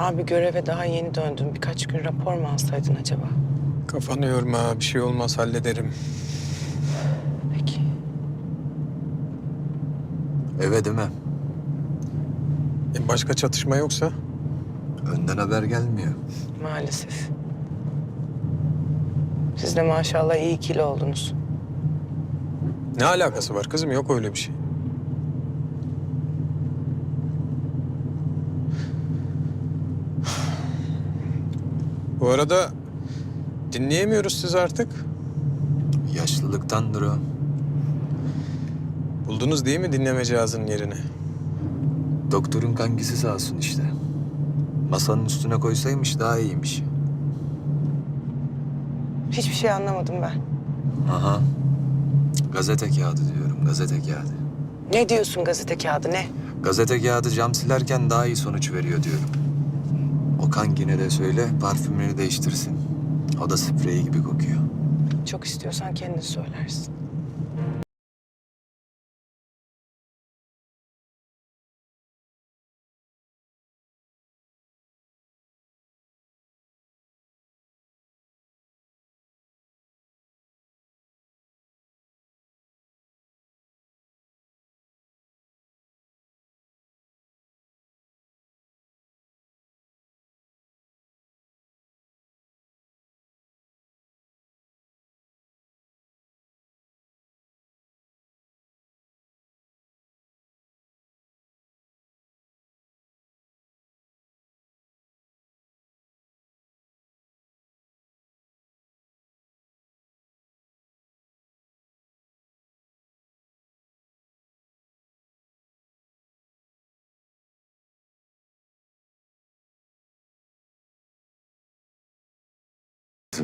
Abi göreve daha yeni döndüm. Birkaç gün rapor mu alsaydın acaba? Kafanı yorma, bir şey olmaz hallederim. Peki. Eve değil mi? E, başka çatışma yoksa? Önden haber gelmiyor. Maalesef. Siz de maşallah iyi kilo oldunuz. Ne alakası var kızım? Yok öyle bir şey. Bu arada dinleyemiyoruz sizi artık. Yaşlılıktandır o. Buldunuz değil mi dinleme cihazının yerini? Doktorun kankisi sağ olsun işte. Masanın üstüne koysaymış daha iyiymiş. Hiçbir şey anlamadım ben. Aha. Gazete kağıdı diyorum, gazete kağıdı. Ne diyorsun gazete kağıdı ne? Gazete kağıdı cam silerken daha iyi sonuç veriyor diyorum. O kankine de söyle parfümünü değiştirsin. O da spreyi gibi kokuyor. Çok istiyorsan kendin söylersin.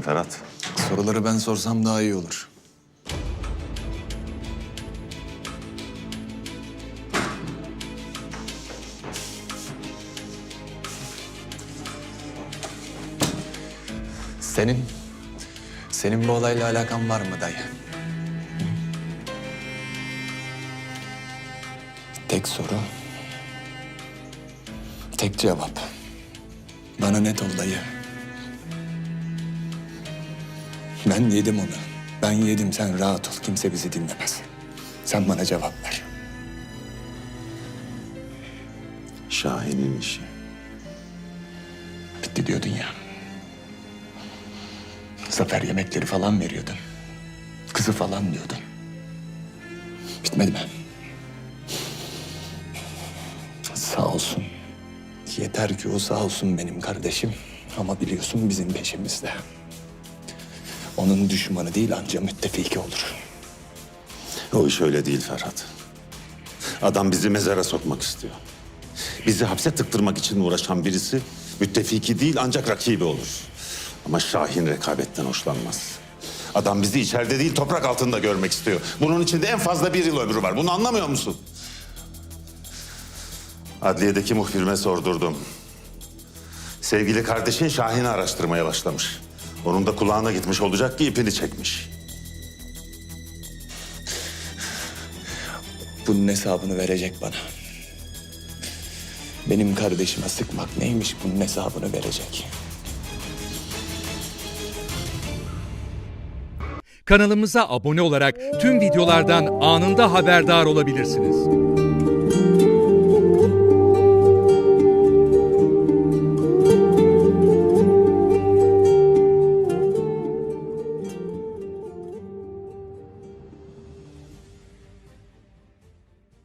Ferhat. Soruları ben sorsam daha iyi olur. Senin, senin bu olayla alakan var mı dayı? Tek soru, tek cevap. Bana net ol dayı. Ben yedim onu. Ben yedim sen rahat ol. Kimse bizi dinlemez. Sen bana cevap ver. Şahin'in işi. Bitti diyordun ya. Zafer yemekleri falan veriyordun. Kızı falan diyordun. Bitmedi mi? Sağ olsun. Yeter ki o sağ olsun benim kardeşim. Ama biliyorsun bizim peşimizde. Onun düşmanı değil anca müttefiki olur. O iş öyle değil Ferhat. Adam bizi mezara sokmak istiyor. Bizi hapse tıktırmak için uğraşan birisi müttefiki değil ancak rakibi olur. Ama Şahin rekabetten hoşlanmaz. Adam bizi içeride değil toprak altında görmek istiyor. Bunun içinde en fazla bir yıl ömrü var. Bunu anlamıyor musun? Adliyedeki muhbirime sordurdum. Sevgili kardeşin Şahin'i araştırmaya başlamış. Onun da kulağına gitmiş olacak ki ipini çekmiş. Bunun hesabını verecek bana. Benim kardeşime sıkmak neymiş bunun hesabını verecek. Kanalımıza abone olarak tüm videolardan anında haberdar olabilirsiniz.